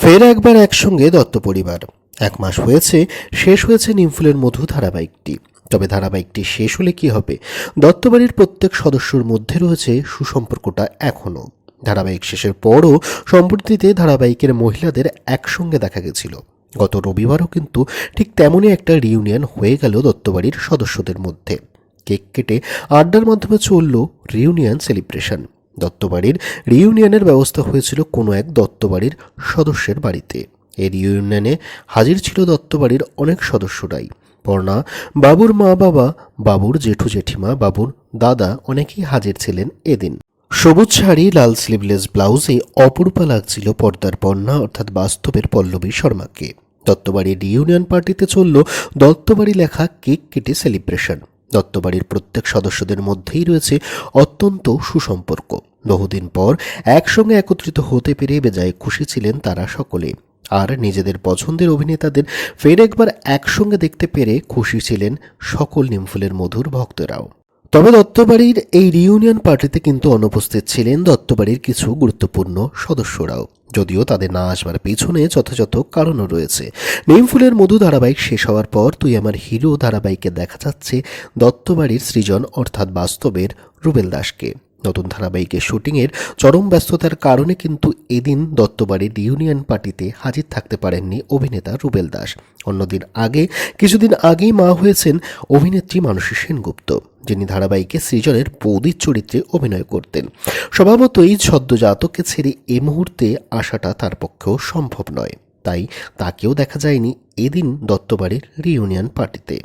ফের একবার একসঙ্গে দত্ত পরিবার। এক মাস হয়েছে, শেষ হয়েছে নিমফুলের মধু ধারাবাহিকটি। তবে ধারাবাহিকটি শেষ হলে কি হবে? দত্তবাড়ির প্রত্যেক সদস্যর মধ্যে রয়েছে সুসম্পর্কটা এখনও। ধারাবাহিক শেষের পরও সম্প্রতিতে ধারাবাহিকের মহিলাদের একসঙ্গে দেখা গেছিল। গত রবিবারও কিন্তু ঠিক তেমনই একটা রিউনিয়ন হয়ে গেল দত্তবাড়ির সদস্যদের মধ্যে। কেক কেটে আড্ডার মাধ্যমে চলল রিউনিয়ন সেলিব্রেশন দত্তবাড়ির রিউনিয়নের ব্যবস্থা হয়েছিল কোনো এক দত্তবাড়ির সদস্যের বাড়িতে। এই রিউনিয়নে হাজির ছিল দত্তবাড়ির অনেক সদস্যরাই। পর্ণা, বাবুর মা বাবা বাবুর জেঠু জেঠিমা, বাবুর দাদা অনেকেই হাজির ছিলেন এদিন। সবুজ শাড়ি, লাল স্লিভলেস ব্লাউজে অপরূপা লাগছিল পর্দার পর্ণা অর্থাৎ বাস্তবের পল্লবী শর্মাকে। দত্তবাড়ির রিউনিয়ন পার্টিতে চলল দত্তবাড়ি লেখা কেক কেটে সেলিব্রেশন দত্তবাড়ির প্রত্যেক সদস্যদের মধ্যেই রয়েছে অত্যন্ত সুসম্পর্ক। বহুদিন পর একসঙ্গে একত্রিত হতে পেরে বেজায় খুশি ছিলেন তারা সকলে। আর নিজেদের পছন্দের অভিনেতাদের ফের একবার একসঙ্গে দেখতে পেরে খুশি ছিলেন সকল নিমফুলের মধুর ভক্তরাও। তবে দত্তবাড়ির এই রিউনিয়ন পার্টিতে কিন্তু অনুপস্থিত ছিলেন দত্তবাড়ির কিছু গুরুত্বপূর্ণ সদস্যরাও। যদিও তাদের না আসবার পেছনে যথাযথ কারণও রয়েছে। নিমফুলের মধু ধারাবাহিক শেষ হওয়ার পর তুই আমার হিরো ধারাবাহিকে দেখা যাচ্ছে দত্তবাড়ির সৃজন অর্থাৎ বাস্তবের রুবেল দাসকে। নতুন ধারাবাহিকের শুটিংয়ের চরম ব্যস্ততার কারণে কিন্তু এদিন দত্তবাড়ির ইউনিয়ন পার্টিতে হাজির থাকতে পারেননি অভিনেতা রুবেল দাস। অন্যদিন আগে, কিছুদিন আগেই মা হয়েছেন অভিনেত্রী মানসী সেনগুপ্ত, যিনি ধারাবাহিকে সৃজনের বৌদির চরিত্রে অভিনয় করতেন। স্বভাবতই সদ্যজাতককে ছেড়ে এ মুহূর্তে আসাটা তার পক্ষেও সম্ভব নয়। তাই তাকেও দেখা যায়নি এদিন দত্তবাড়ির রিউনিয়ন পার্টিতে।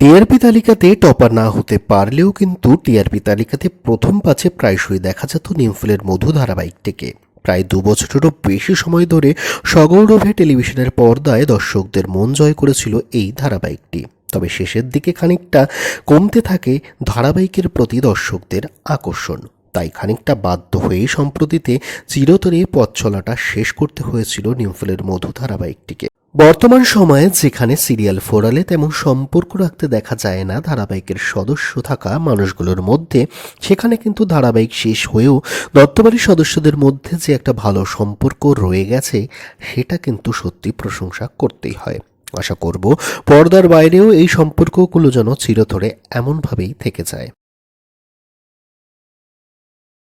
টিআরপি তালিকাতে টপার না হতে পারলেও কিন্তু টিআরপি তালিকাতে প্রথম পাঁচে প্রায়শই দেখা যেত নিমফুলের মধু ধারাবাহিকটিকে। প্রায় দু বছরেরও বেশি সময় ধরে সগৌরভে টেলিভিশনের পর্দায় দর্শকদের মন জয় করেছিল এই ধারাবাহিকটি। তবে শেষের দিকে খানিকটা কমতে থাকে ধারাবাহিকের প্রতি দর্শকদের আকর্ষণ। তাই খানিকটা বাধ্য হয়েই সম্প্রতিতে চিরতরে পথ চলাটা শেষ করতে হয়েছিল নিমফুলের মধু ধারাবাহিকটিকে। বর্তমান সময়ে যেখানে সিরিয়াল ফোরালে তেমন সম্পর্ক রাখতে দেখা যায় না, ধারাবাহিকের সদস্য থাকা মানুষগুলোর মধ্যে, সেখানে কিন্তু ধারাবাহিক শেষ হয়েও দত্তবাড়ির সদস্যদের মধ্যে যে একটা ভালো সম্পর্ক রয়ে গেছে, সেটা কিন্তু সত্যি প্রশংসা করতেই হয়। আশা করব পর্দার বাইরেও এই সম্পর্কগুলো যেন চিরতরে এমনভাবেই থেকে যায়।